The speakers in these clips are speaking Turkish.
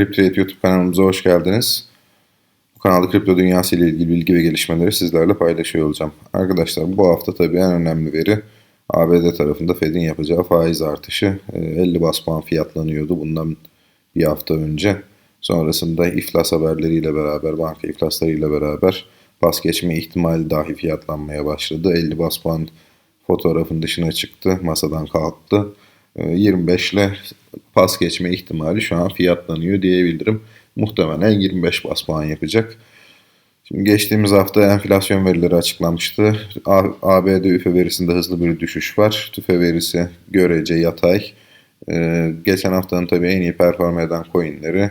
Kriptoyet YouTube kanalımıza hoş geldiniz. Bu kanalda kripto dünyası ile ilgili bilgi ve gelişmeleri sizlerle paylaşıyor olacağım. Arkadaşlar bu hafta tabii en önemli veri ABD tarafında Fed'in yapacağı faiz artışı. Ee, 50 bas puan fiyatlanıyordu bundan bir hafta önce. Sonrasında iflas haberleriyle beraber, banka iflaslarıyla beraber bas geçme ihtimali dahi fiyatlanmaya başladı. 50 bas puan fotoğrafın dışına çıktı, masadan kalktı. Ee, 25 ile pas geçme ihtimali şu an fiyatlanıyor diyebilirim. Muhtemelen 25 bas puan yapacak. Şimdi geçtiğimiz hafta enflasyon verileri açıklanmıştı. ABD üfe verisinde hızlı bir düşüş var. TÜFE verisi görece yatay. Ee, geçen haftanın tabii en iyi perform eden coinleri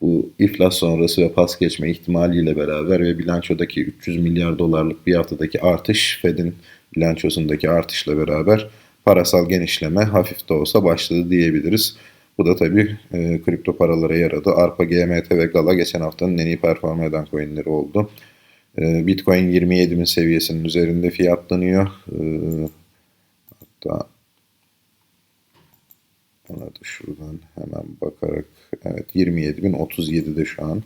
bu iflas sonrası ve pas geçme ihtimaliyle beraber ve bilançodaki 300 milyar dolarlık bir haftadaki artış Fed'in bilançosundaki artışla beraber parasal genişleme hafif de olsa başladı diyebiliriz. Bu da tabii e, kripto paralara yaradı. ARPA, GMT ve Gala geçen haftanın en iyi perform eden coinleri oldu. E, Bitcoin 27 bin seviyesinin üzerinde fiyatlanıyor. E, hatta ona da şuradan hemen bakarak evet 27.037'de şu an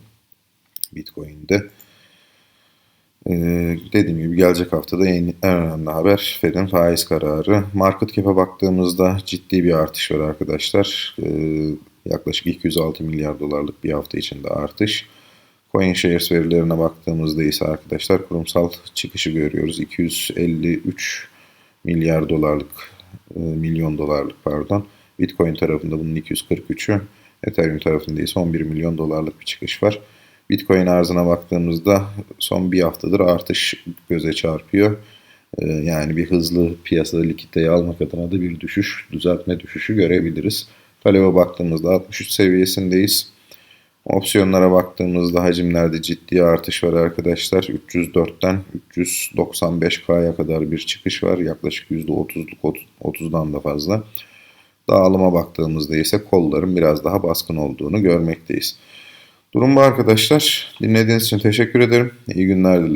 Bitcoin'de. Ee, dediğim gibi gelecek haftada en, en önemli haber Fed'in faiz kararı. Market cap'e baktığımızda ciddi bir artış var arkadaşlar. Ee, yaklaşık 206 milyar dolarlık bir hafta içinde artış. CoinShares verilerine baktığımızda ise arkadaşlar kurumsal çıkışı görüyoruz. 253 milyar dolarlık, e, milyon dolarlık pardon. Bitcoin tarafında bunun 243'ü, Ethereum tarafında ise 11 milyon dolarlık bir çıkış var. Bitcoin arzına baktığımızda son bir haftadır artış göze çarpıyor. Ee, Yani bir hızlı piyasada likiditeyi almak adına da bir düşüş, düzeltme düşüşü görebiliriz. Talebe baktığımızda 63 seviyesindeyiz. Opsiyonlara baktığımızda hacimlerde ciddi artış var arkadaşlar. 304'ten 395K'ya kadar bir çıkış var. Yaklaşık %30'luk 30'dan da fazla. Dağılıma baktığımızda ise kolların biraz daha baskın olduğunu görmekteyiz. Durum bu arkadaşlar. Dinlediğiniz için teşekkür ederim. İyi günler dilerim.